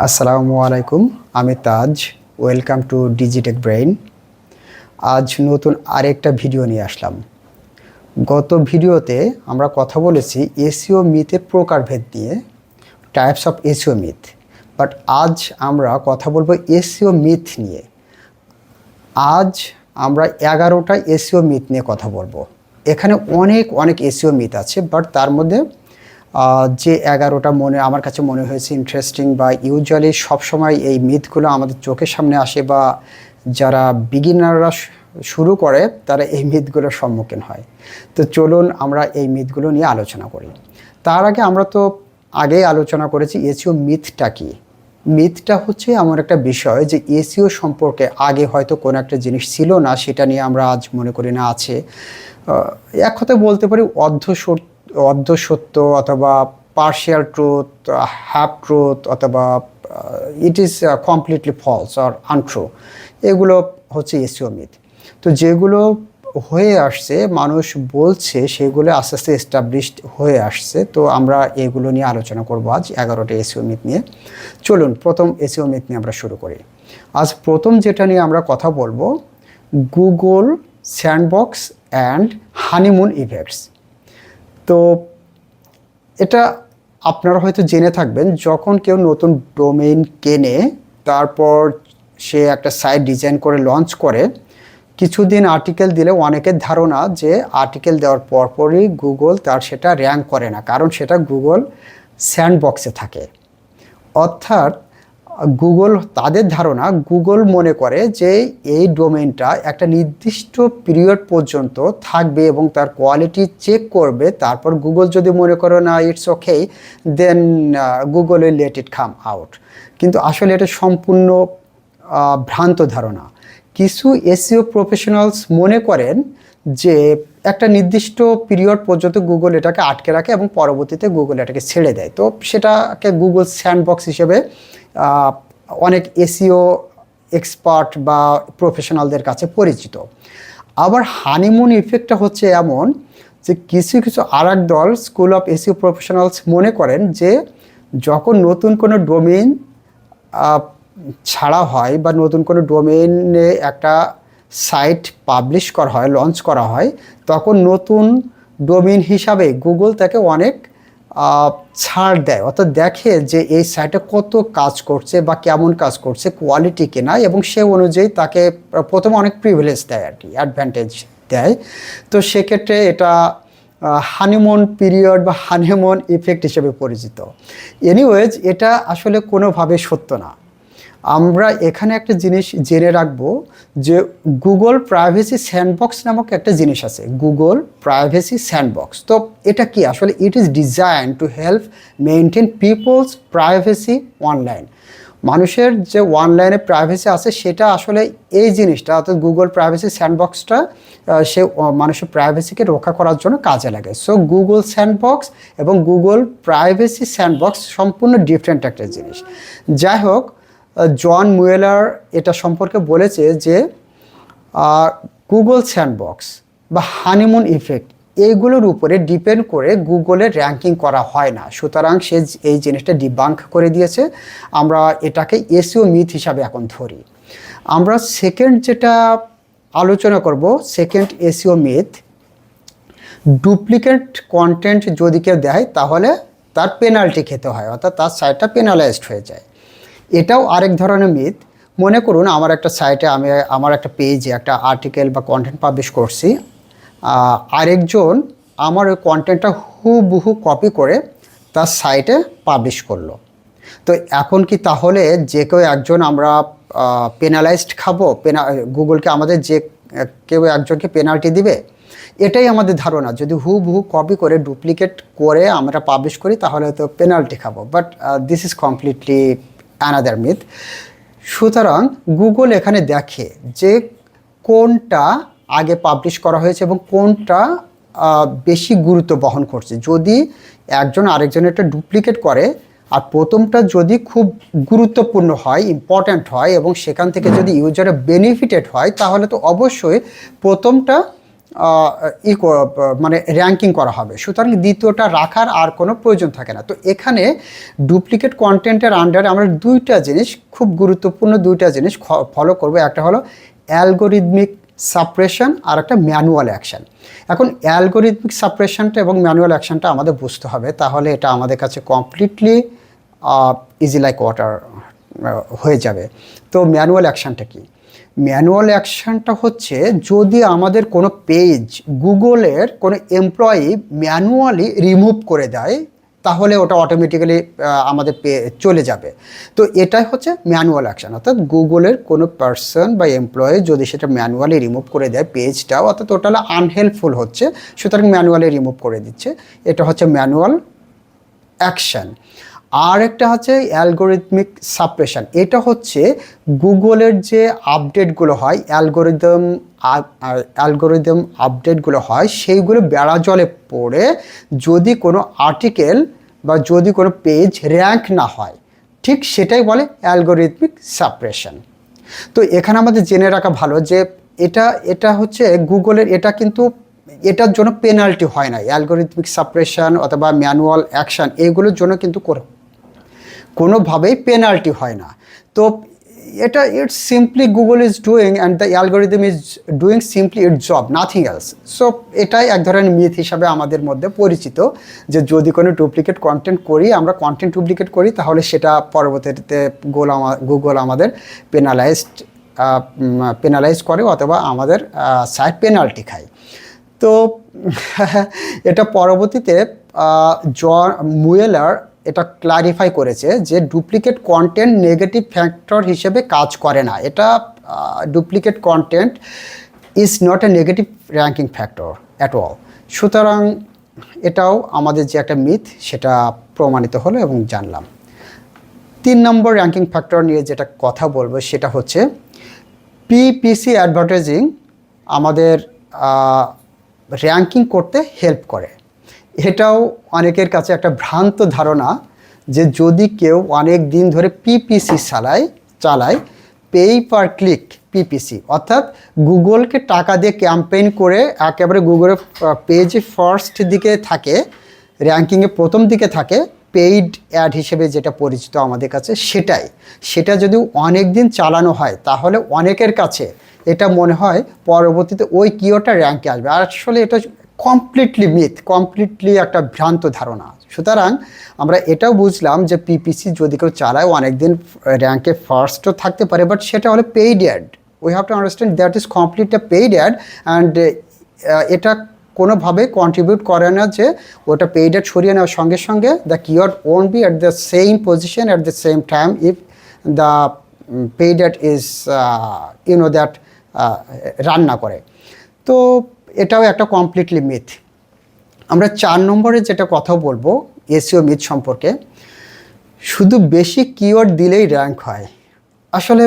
আসসালামু আলাইকুম, আমি Taj, welcome to Digitech brain. আজ নতুন আরেকটা ভিডিও নিয়ে আসলাম। গত ভিডিওতে আমরা কথা বলেছি এসিও মিথের প্রকারভেদ নিয়ে types of SEO myth. But আজ আমরা কথা বলব এসিও মিথ নিয়ে। আজ আমরা এগারোটা এসিও মিথ নিয়ে কথা বলব। এখানে অনেক অনেক এসিও মিথ আছে বাট তার মধ্যে যে এগারোটা মনে, আমার কাছে মনে হয়েছে ইন্টারেস্টিং বা ইউজুয়ালি সবসময় এই মিথগুলো আমাদের চোখের সামনে আসে বা যারা বিগিনাররা শুরু করে, তারা এই মিথগুলোর সম্মুখীন হয়। তো চলুন আমরা এই মিথগুলো নিয়ে আলোচনা করি। তার আগে আমরা তো আগেই আলোচনা করেছি এসিও মিথটা কী? মিথটা হচ্ছে এমন একটা বিষয় যে এসিও সম্পর্কে আগে হয়তো কোনো একটা জিনিস ছিল না, সেটা নিয়ে আমরা আজ মনে করি না আছে। এক কথায় বলতে পারি অর্ধ সত্য অর্ধ সত্য অথবা পার্শিয়াল ট্রুথ হ্যাপ ট্রুথ অথবা ইট ইজ কমপ্লিটলি ফলস আর আনট্রু এগুলো হচ্ছে এসিও মিথ। তো যেগুলো হয়ে আসছে, মানুষ বলছে সেগুলো আস্তে আস্তে এস্টাবলিশড হয়ে আসছে, তো আমরা এগুলো নিয়ে আলোচনা করব আজ এগারোটা এসিও মিথ নিয়ে। চলুন, প্রথম এসিও মিথ নিয়ে আমরা শুরু করি। আজ প্রথম যেটা নিয়ে আমরা কথা বলব Google sandbox and honeymoon events তো এটা আপনারা হয়তো জেনে থাকবেন, যখন কেউ নতুন ডোমেইন কেনে, তারপর সে একটা সাইট ডিজাইন করে লঞ্চ করে, কিছুদিন আর্টিকেল দিলে অনেকের ধারণা যে আর্টিকেল দেওয়ার পরপরই গুগল তার সেটা র্যাঙ্ক করে না, কারণ সেটা গুগল স্যান্ডবক্সে থাকে। অর্থাৎ গুগল তাদের ধারণা গুগল মনে করে যে এই ডোমেনটা একটা নির্দিষ্ট পিরিয়ড পর্যন্ত থাকবে এবং তার কোয়ালিটি চেক করবে। তারপর গুগল যদি মনে করো না it's okay then Google will let it come out কিন্তু আসলে এটা সম্পূর্ণ ভ্রান্ত ধারণা। কিছু এসিও প্রফেশনালস মনে করেন যে একটা নির্দিষ্ট পিরিয়ড পর্যন্ত গুগল এটাকে আটকে রাখে এবং পরবর্তীতে গুগল এটাকে ছেড়ে দেয়। তো সেটাকে গুগল স্যান্ডবক্স হিসেবে অনেক এসিও এক্সপার্ট বা প্রফেশনালদের কাছে পরিচিত। আবার হানিমুন ইফেক্টটা হচ্ছে এমন যে কিছু কিছু আর দল স্কুল অফ এসিও প্রফেশনালস মনে করেন যে যখন নতুন কোনো ডোমেইন ছাড়া হয় বা নতুন কোনো ডোমেইনে একটা সাইট পাবলিশ করা হয়, লঞ্চ করা হয়, তখন নতুন ডোমেইন হিসাবে গুগল তাকে অনেক ছাড় দেয়। অর্থাৎ দেখে যে এই সাইটে কত কাজ করছে বা কেমন কাজ করছে কোয়ালিটি কিনা এবং সে অনুযায়ী তাকে প্রথমে অনেক প্রিভিলেজ দেয় আর কি অ্যাডভান্টেজ দেয়। তো সেক্ষেত্রে এটা হানিমুন পিরিয়ড বা হানিমন ইফেক্ট হিসেবে পরিচিত। এনিওয়েজ এটা আসলে কোনোভাবে সত্য না। আমরা এখানে একটা জিনিস জেনে রাখব যে গুগল প্রাইভেসি স্যান্ডবক্স নামক একটা জিনিস আছে। গুগল প্রাইভেসি স্যান্ডবক্স তো এটা কি? আসলে it is design to help maintain people's privacy online মানুষের যে অনলাইনে প্রাইভেসি আছে, সেটা আসলে এই জিনিসটা, অর্থাৎ গুগল প্রাইভেসি স্যান্ডবক্সটা সে মানুষের প্রাইভেসিকে রক্ষা করার জন্য কাজে লাগে। সো গুগল স্যান্ডবক্স এবং গুগল প্রাইভেসি স্যান্ডবক্স সম্পূর্ণ ডিফারেন্ট একটা জিনিস। যাই হোক জন মুয়েলার এটা সম্পর্কে বলেছে যে গুগল স্যান্ডবক্স বা হানিমুন ইফেক্ট এইগুলোর উপরে ডিপেন্ড করে গুগলের র্যাঙ্কিং করা হয় না। সুতরাং সে এই জিনিসটা ডিবাঙ্ক করে দিয়েছে। আমরা এটাকে এসিও মিথ হিসাবে এখন ধরি। আমরা সেকেন্ড যেটা আলোচনা করব second SEO myth duplicate content যদি কেউ দেয়, তাহলে তার পেনাল্টি খেতে হয়। অর্থাৎ তার সাইটটা পেনালাইজড হয়ে যায়। এটাও আরেক ধরনের মিথ মনে করুন, আমার একটা সাইটে আমি, আমার একটা পেজে একটা আর্টিকেল বা কন্টেন্ট পাবলিশ করছি। আরেকজন আমার ওই কন্টেন্টটা হুবহু কপি করে তার সাইটে পাবলিশ করল। তো এখন কি তাহলে যে কেউ একজন আমরা পেনালাইজড খাব? পেনা গুগলকে আমাদের যে কেউ একজনকে পেনাল্টি দিবে? এটাই আমাদের ধারণা। যদি হুবহু কপি করে ডুপ্লিকেট করে আমরা পাবলিশ করি, তাহলে তো পেনাল্টি খাব। But this is completely another myth সুতরাং গুগল এখানে দেখে যে কোনটা আগে পাবলিশ করা হয়েছে এবং কোনটা বেশি গুরুত্ব বহন করছে। যদি একজন আরেকজনেরটা ডুপ্লিকেট করে আর প্রথমটা যদি খুব গুরুত্বপূর্ণ হয় ইম্পর্ট্যান্ট হয় এবং সেখান থেকে যদি ইউজারে বেনিফিটেড হয় তাহলে তো অবশ্যই প্রথমটা ই মানে র্যাঙ্কিং করা হবে। সুতরাং দ্বিতীয়টা রাখার আর কোনো প্রয়োজন থাকে না। তো এখানে ডুপ্লিকেট কন্টেন্টের আন্ডারে আমরা দুইটা জিনিস, খুব গুরুত্বপূর্ণ দুইটা জিনিস ফলো করব। একটা হলো অ্যালগোরিদমিক সাপ্রেশন আর একটা ম্যানুয়াল অ্যাকশন এখন অ্যালগোরিদমিক সাপ্রেশনটা এবং ম্যানুয়াল অ্যাকশনটা আমাদের বুঝতে হবে। তাহলে এটা আমাদের কাছে কমপ্লিটলি ইজি লাইক ওয়াটার হয়ে যাবে। তো ম্যানুয়াল অ্যাকশনটা কি? ম্যানুয়াল অ্যাকশনটা হচ্ছে যদি আমাদের কোনো পেজ গুগলের কোনো এমপ্লয়ি ম্যানুয়ালি রিমুভ করে দেয়, তাহলে ওটা অটোমেটিক্যালি আমাদের পে, চলে যাবে। তো এটাই হচ্ছে ম্যানুয়াল অ্যাকশন। অর্থাৎ গুগলের কোনো পার্সন বা এমপ্লয়ি যদি সেটা ম্যানুয়ালি রিমুভ করে দেয় পেজটাও, অর্থাৎ ওটা আনহেল্পফুল হচ্ছে, সুতরাং ম্যানুয়ালি রিমুভ করে দিচ্ছে। এটা হচ্ছে ম্যানুয়াল অ্যাকশন। আর একটা হচ্ছে অ্যালগোরিদমিক সাপ্রেশন এটা হচ্ছে গুগলের যে আপডেটগুলো হয় অ্যালগোরিদম অ্যালগোরিদম আপডেটগুলো হয়, সেইগুলো বেড়া জলে পড়ে যদি কোনো আর্টিকেল বা যদি কোনো পেজ র্যাঙ্ক না হয়। ঠিক সেটাই বলে অ্যালগোরিদমিক সাপ্রেশন তো এখানে আমাদের জেনে রাখা ভালো যে এটা এটা হচ্ছে গুগলের, এটা কিন্তু এটার জন্য পেনাল্টি হয় না অ্যালগোরিদমিক সাপ্রেশন অথবা ম্যানুয়াল অ্যাকশন এগুলোর জন্য কিন্তু কোনো কোনোভাবেই পেনাল্টি হয় না। তো এটা it's simply Google is doing and the algorithm is doing simply it job nothing else so এটাই এক ধরনের মিথ হিসাবে আমাদের মধ্যে পরিচিত যে যদি কোনো ডুপ্লিকেট কন্টেন্ট করি, আমরা কন্টেন্ট ডুপ্লিকেট করি, তাহলে সেটা পরবর্তীতে গোল গুগল আমাদের পেনালাইজড পেনালাইজ করে অথবা আমাদের সাইড পেনাল্টি খায়। তো এটা পরবর্তীতে জন মুয়েলার এটা ক্লারিফাই করেছে যে ডুপ্লিকেট কন্টেন্ট নেগেটিভ ফ্যাক্টর হিসেবে কাজ করে না। এটা duplicate content is not a negative ranking factor at all সুতরাং এটাও আমাদের যে একটা মিথ সেটা প্রমাণিত হলো এবং জানলাম। তিন নম্বর র্যাঙ্কিং ফ্যাক্টর নিয়ে যেটা কথা বলব, সেটা হচ্ছে পিপিসি অ্যাডভার্টাইজিং আমাদের র্যাঙ্কিং করতে হেল্প করে। এটাও অনেকের কাছে একটা ভ্রান্ত ধারণা যে যদি কেউ অনেক দিন ধরে পিপিসি চালায় চালায় পেই পার ক্লিক পিপিসি অর্থাৎ গুগলকে টাকা দিয়ে ক্যাম্পেইন করে একেবারে গুগলের পেজে ফার্স্ট দিকে থাকে র্যাঙ্কিংয়ে প্রথম দিকে থাকে পেইড অ্যাড হিসেবে যেটা পরিচিত আমাদের কাছে সেটাই। সেটা যদি অনেক দিন চালানো হয়, তাহলে অনেকের কাছে এটা মনে হয় পরবর্তীতে ওই কিওটা র্যাঙ্কে আসবে। আর আসলে এটা কমপ্লিটলি মিথ কমপ্লিটলি একটা ভ্রান্ত ধারণা। সুতরাং আমরা এটাও বুঝলাম যে পিপিসি যদি কেউ চালায় অনেক দিন র্যাঙ্কে ফার্স্টও থাকতে পারে বাট সেটা হলো paid ad we have to understand that is complete a paid ad and এটা কোনোভাবে কন্ট্রিবিউট করে না যে ওটা পেইড অ্যাড সরিয়ে নেওয়ার সঙ্গে সঙ্গে the keyword won't be at the same position at the same time if the paid ad is you know that রান্না করে। তো এটাও একটা কমপ্লিটলি মিথ আমরা চার নম্বরে যেটা কথা বলব এসিও মিথ সম্পর্কে, শুধু বেশি কিওয়ার্ড দিলেই র্যাঙ্ক হয়। আসলে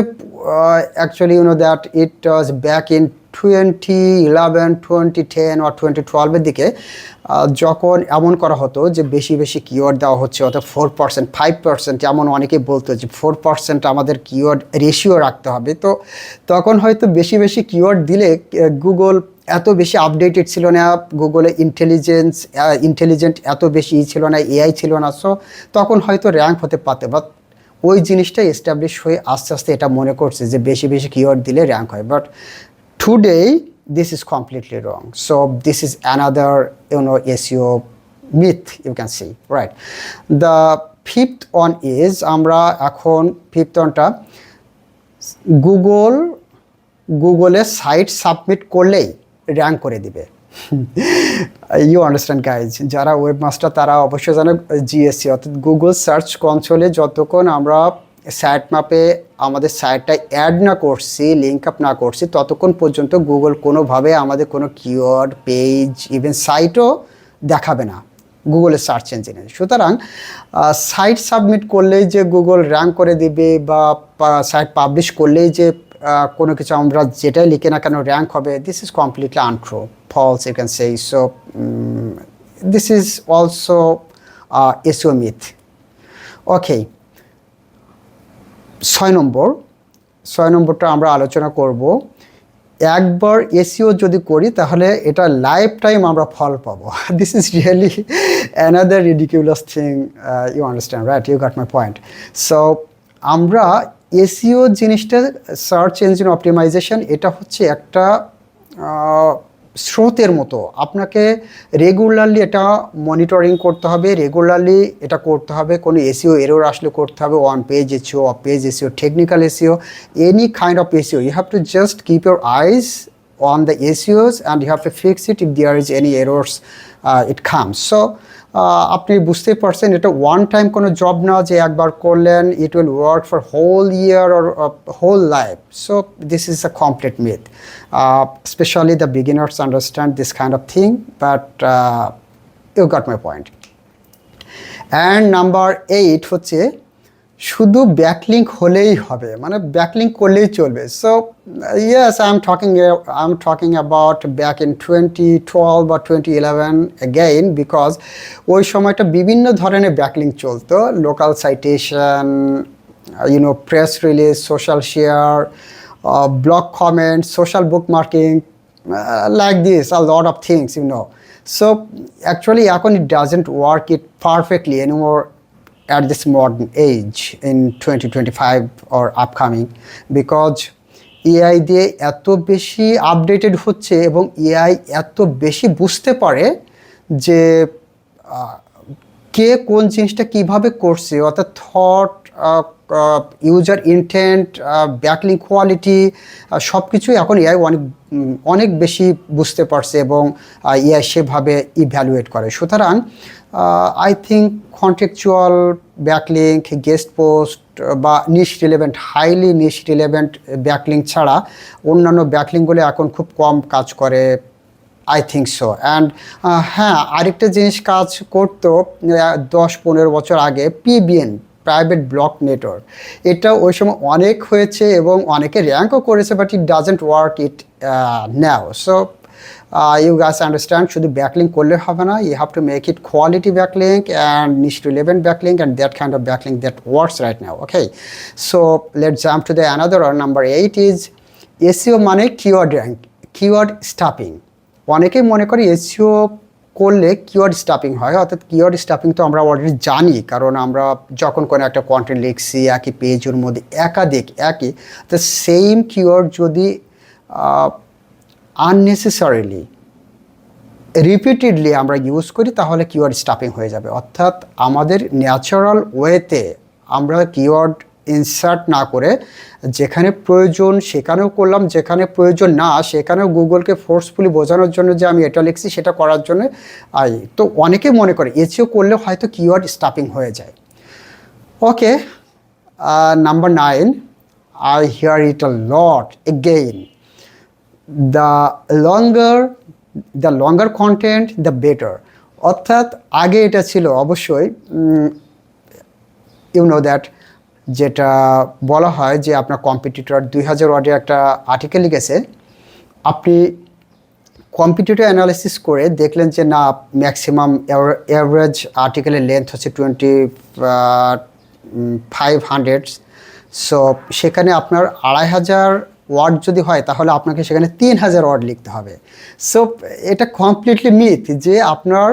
actually you know that it was back in twenty eleven twenty ten R twenty টুয়েলভের দিকে যখন এমন করা হতো যে বেশি বেশি কিওয়ার্ড দেওয়া হচ্ছে, অর্থাৎ ফোর পার্সেন্ট ফাইভ পার্সেন্ট এমন অনেকেই বলতো যে ফোর পার্সেন্ট আমাদের কিওয়ার্ড রেশিও রাখতে হবে। তো তখন হয়তো বেশি বেশি কিওয়ার্ড দিলে গুগল এত বেশি আপডেটেড ছিল না গুগলে ইন্টেলিজেন্স ইন্টেলিজেন্ট এত বেশি ছিল না এআই ছিল না সো তখন হয়তো র্যাঙ্ক হতে পারতে। বাট ওই জিনিসটা এস্টাবলিশ হয়ে আস্তে আস্তে এটা মনে করছে যে বেশি বেশি কিওয়ার্ড দিলে র্যাঙ্ক হয়। But today is completely wrong. So, this is another, you know seo myth, you can see, right? The fifth one is আমরা এখন ফিফথ ওয়ানটা গুগল গুগলে সাইট সাবমিট করলেই র্যাঙ্ক করে দিবে। ইউ আন্ডারস্ট্যান্ড গাইজ যারা ওয়েবমাস্টার তারা অবশ্যই জানে জিএসসি অর্থাৎ গুগল সার্চ কনসোলে যতক্ষণ আমরা সাইট ম্যাপে আমাদের সাইটটা অ্যাড না করছি লিঙ্ক আপ না করছি, ততক্ষণ পর্যন্ত গুগল কোনোভাবে আমাদের কোনো কিওয়ার্ড পেজ ইভেন সাইটও দেখাবে না গুগলের সার্চ ইঞ্জিনে সুতরাং সাইট সাবমিট করলেই যে গুগল র্যাঙ্ক করে দিবে বা সাইট পাবলিশ করলেই যে কোনো কিছু আমরা যেটাই লিখে না কেন র্যাঙ্ক হবে this is completely untrue false you can say so this is also SEO myth okay ছয় নম্বর, ছয় নম্বরটা আমরা আলোচনা করব। একবার এসিও যদি করি, তাহলে এটা লাইফ টাইম আমরা ফল পাবো। This is really another ridiculous thing you understand right you got my point so আমরা এসিও জিনিসটা সার্চ ইঞ্জিন অপটিমাইজেশন এটা হচ্ছে একটা স্রোতের মতো আপনাকে রেগুলারলি এটা মনিটরিং করতে হবে রেগুলারলি এটা করতে হবে কোনো এসিও এরর আসলে করতে হবে on page SEO off page SEO technical SEO any kind of SEO you have to just keep your eyes ACOs and you have to fix it if there is any errors uh, it comes. So uh, আপনি বুঝতেই পারছেন, এটা one time কোনো job না যে একবার করলেন it will work for whole year or whole life so this is a complete myth specially the beginners understand this kind of thing but you got my point and number eight হচ্ছে শুধু backlink হলেই হবে মানে backlink করলেই চলবে। So yes I am talking I am talking about back in twenty twelve বা twenty eleven again because ওই সময়টা বিভিন্ন ধরনের ব্যাকলিঙ্ক চলতো। Local citation you know press release social share blog comment social bookmarking like this a lot of things you know so, actually, এখন it doesn't work it perfectly anymore at this modern age in 2025 or upcoming because AI দিয়ে এত বেশি updated হচ্ছে এবং AI এত বেশি বুঝতে পারে যে কে কোন জিনিসটা কীভাবে করছে, অর্থাৎ thought user intent backlink quality সব কিছুই এখন এআই অনেক অনেক বেশি বুঝতে পারছে এবং এআই সেভাবে ইভ্যালুয়েট করে। সুতরাং I think contextual backlink guest post বা niche relevant highly niche relevant backlink ছাড়া অন্যান্য ব্যাকলিঙ্কগুলো এখন খুব কম কাজ করে আই থিঙ্ক সো অ্যান্ড হ্যাঁ আরেকটা জিনিস কাজ করতো দশ পনেরো বছর আগে পিবিএন প্রাইভেট ব্লক নেটওয়ার্ক এটা ওই সময় অনেক হয়েছে এবং অনেকে র্যাঙ্কও করেছে but it doesn't work it now so you guys understand শুধু ব্যাকলিং করলে হবে না you have to make it quality backlink and niche two লেভেন backlink and that kind of backlink that works right now okay so let jump to the another number eight is SEO মানে keyword rank keyword stuffing অনেকেই মনে করে SEO করলে keyword stuffing হয়, অর্থাৎ keyword stuffing তো আমরা already জানি, কারণ আমরা যখন কোনো একটা কন্টেন্ট লিখছি, একই পেজের মধ্যে একাধিক, একই, তো সেম কিওয়ার্ড যদি আননেসেসারিলি রিপিটেডলি আমরা ইউজ করি, তাহলে কিওয়ার্ড স্টাফিং হয়ে যাবে। অর্থাৎ আমাদের ন্যাচারাল ওয়েতে আমরা কিওয়ার্ড ইনসার্ট না করে যেখানে প্রয়োজন সেখানেও করলাম, যেখানে প্রয়োজন না, সেখানেও গুগলকে ফোর্সফুলি বোঝানোর জন্য যে আমি এটা লিখছি, সেটা করার জন্য আই। তো অনেকে মনে করে এসিও করলে হয়তো কিওয়ার্ড স্টাফিং হয়ে যায়। Okay number nine I hear it a lot again the longer the longer content the better অর্থাৎ আগে এটা ছিল অবশ্যই ইউ নো দ্যাট যেটা বলা হয় যে আপনার কম্পিটিটর দুই হাজার ওয়ার্ডের একটা আর্টিকেল লিখেছে, আপনি কম্পিটিটিভ অ্যানালিসিস করে দেখলেন যে না ম্যাক্সিমাম অ্যাভারেজ আর্টিকেলের লেন্থ হচ্ছে টোয়েন্টি ফাইভ হান্ড্রেড সো সেখানে আপনার আড়াই হাজার ওয়ার্ড যদি হয়, তাহলে আপনাকে সেখানে তিন হাজার ওয়ার্ড লিখতে হবে। সো এটা কমপ্লিটলি মিথ যে আপনার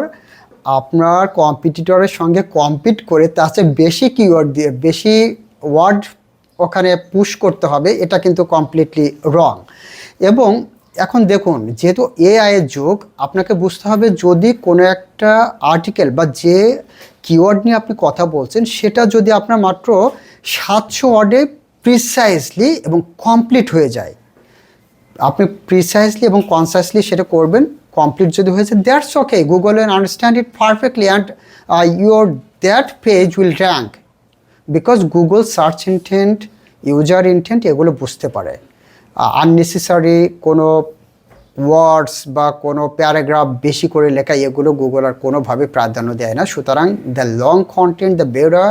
আপনার কম্পিটিটরের সঙ্গে কম্পিট করে তার চেয়ে বেশি কিওয়ার্ড দিয়ে, বেশি ওয়ার্ড ওখানে পুশ করতে হবে, এটা কিন্তু কমপ্লিটলি রং এবং এখন দেখুন, যেহেতু এআই এর যুগ, আপনাকে বুঝতে হবে যদি কোনো একটা আর্টিকেল বা যে কিওয়ার্ড নিয়ে আপনি কথা বলছেন, সেটা যদি আপনার মাত্র সাতশো ওয়ার্ডে প্রিসাইজলি এবং কমপ্লিট হয়ে যায়। আপনি প্রিসাইজলি এবং কনসাসলি সেটা করবেন কমপ্লিট যদি হয়েছে that's okay Google and understand it perfectly and your that page will rank because Google search intent user intent এগুলো বুঝতে পারে। আননেসেসারি কোনো ওয়ার্ডস বা কোনো প্যারাগ্রাফ বেশি করে লেখা এগুলো গুগল আর কোনোভাবে প্রাধান্য দেয় না। সুতরাং দ্য লং কন্টেন্ট দ্য বেড়া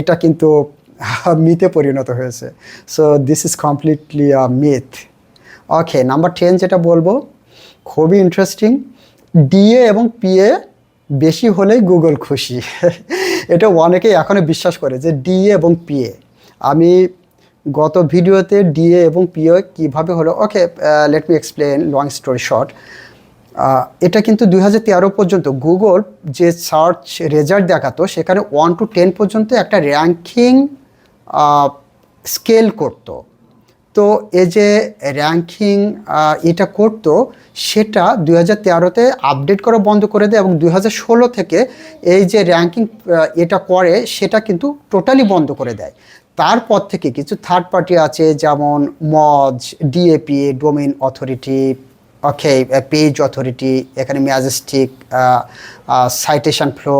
এটা কিন্তু মিথে পরিণত হয়েছে। So this is completely a myth okay number ten যেটা বলব, খুবই ইন্টারেস্টিং ডিএ এবং পিএ বেশি হলেই গুগল খুশি। এটা অনেকেই এখনও বিশ্বাস করে যে ডিএ এবং পিএ আমি গত ভিডিওতে ডিএ এবং পিও কীভাবে হলো okay let me explain long story short এটা কিন্তু দু হাজার তেরো পর্যন্ত গুগল যে সার্চ রেজাল্ট দেখাতো, সেখানে ওয়ান টু টেন পর্যন্ত একটা র্যাঙ্কিং স্কেল করতো। তো এই যে র্যাঙ্কিং এটা করতো, সেটা দুই হাজার তেরোতে আপডেট করা বন্ধ করে দেয় এবং দুই হাজার ষোলো থেকে এই যে র্যাঙ্কিং এটা করে, সেটা কিন্তু টোটালি বন্ধ করে দেয়। তারপর থেকে কিছু থার্ড পার্টি আছে, যেমন Moz DAP domain authority okay page authority এখানে ম্যাজেস্টিক সাইটেশন ফ্লো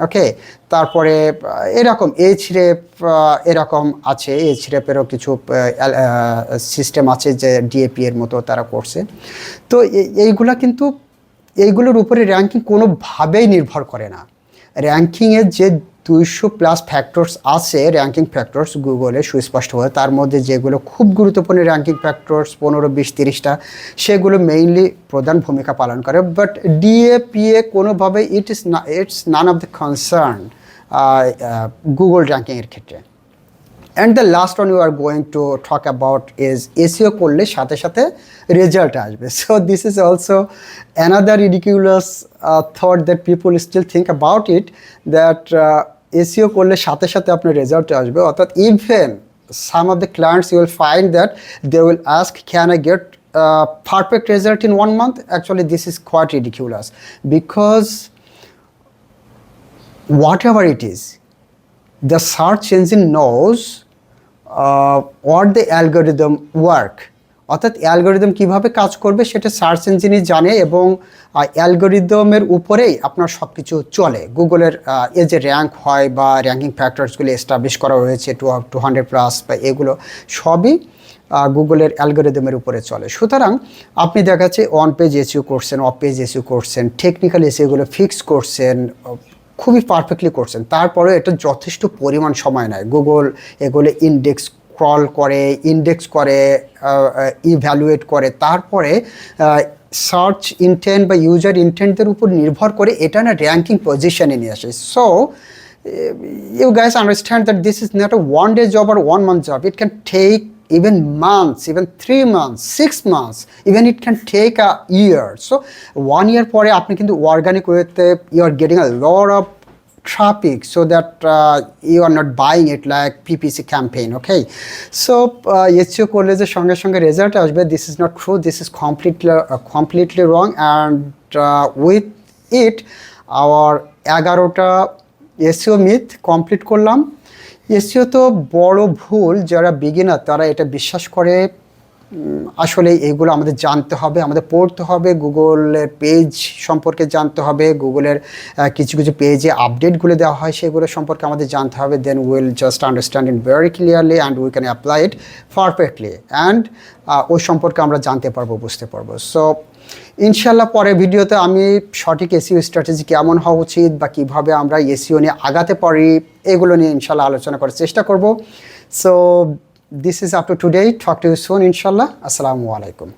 ওকে তারপরে, এরকম এইচ রেপ এরকম আছে এইচ রেপেরও কিছু সিস্টেম আছে যে ডিএপি এর মতো তারা করছে। তো এই- এইগুলা কিন্তু, এইগুলোর উপরে র্যাঙ্কিং কোনোভাবেই নির্ভর করে না। র্যাঙ্কিংয়ের যে দুইশো প্লাস ফ্যাক্টরস আছে র্যাঙ্কিং ফ্যাক্টরস গুগলে সুস্পষ্টভাবে। তার মধ্যে যেগুলো খুব গুরুত্বপূর্ণ র্যাঙ্কিং ফ্যাক্টরস পনেরো, বিশ, তিরিশটা, সেগুলো মেইনলি প্রধান ভূমিকা পালন করে। বাট ডিএ ডিএপিএ কোনোভাবে ইট ইস না it's none of the concern Google র্যাঙ্কিংয়ের ক্ষেত্রে। And the last one you are going to talk about is SEO করলে সাথে সাথে রেজাল্ট আসবে। So this is also another ridiculous thought that people still think about it that SEO করলে সাথে সাথে আপনার result আসবে। অর্থাৎ even some of the clients you will find that they will ask can I get perfect result in one month actually this is quite ridiculous because whatever it is, the search engine knows uh, what the algorithm work. অর্থাৎ algorithm কীভাবে কাজ করবে সেটা search ইঞ্জিনই জানে এবং অ্যালগোরিদমের উপরেই আপনার সব কিছু চলে। গুগলের এ যে র্যাঙ্ক হয় বা র্যাঙ্কিং ফ্যাক্টরসগুলো এস্টাবলিশ করা হয়েছে, টু টু হান্ড্রেড প্লাস বা এগুলো সবই গুগলের অ্যালগোরিদমের উপরে চলে। সুতরাং আপনি দেখাচ্ছে অন পেজ এসিও করছেন অফ পেজ এসিও করছেন টেকনিক্যাল এসিওগুলো ফিক্স করছেন, খুবই পারফেক্টলি করছেন। তারপরে এটা যথেষ্ট পরিমাণ সময় নেয়। গুগল এগুলো ইন্ডেক্স ক্রল করে ইন্ডেক্স করে ইভ্যালুয়েট করে। তারপরে সার্চ ইন্টেন্ট বা ইউজার ইন্টেন্টের উপর নির্ভর করে এটা না র্যাঙ্কিং পজিশনে নিয়ে আসে। So you guys understand that this is not a one day job or one month job it can take even months even three months six months even it can take a year so one year পরে আপনি কিন্তু organic ওয়েতে you are getting a lot of traffic so that uh, you are not buying it like PPC campaign, okay? So uh, SEO করলে যে সঙ্গে সঙ্গে result আসবে this is not true, this is completely, uh, completely wrong and uh, with it our এগারোটা SEO myth complete করলাম SEO তো বড় ভুল যারা বিগিনার তারা এটা বিশ্বাস করে আসলে এগুলো আমাদের জানতে হবে, আমাদের পড়তে হবে, গুগলের পেজ সম্পর্কে জানতে হবে, গুগলের কিছু কিছু পেজে আপডেটগুলো দেওয়া হয়, সেগুলো সম্পর্কে আমাদের জানতে হবে then will just understand it very clearly and we can apply it perfectly and ওই সম্পর্কে আমরা জানতে পারব, বুঝতে পারব। সো ইনশাল্লাহ পরের ভিডিওতে আমি সঠিক এসিও স্ট্র্যাটেজি কেমন হওয়া উচিত বা কীভাবে আমরা এসিও নিয়ে আগাতে পারি, এগুলো নিয়ে ইনশাল্লাহ আলোচনা করার চেষ্টা করব। So This is up to today. Talk to you soon, inshallah. Assalamu alaikum.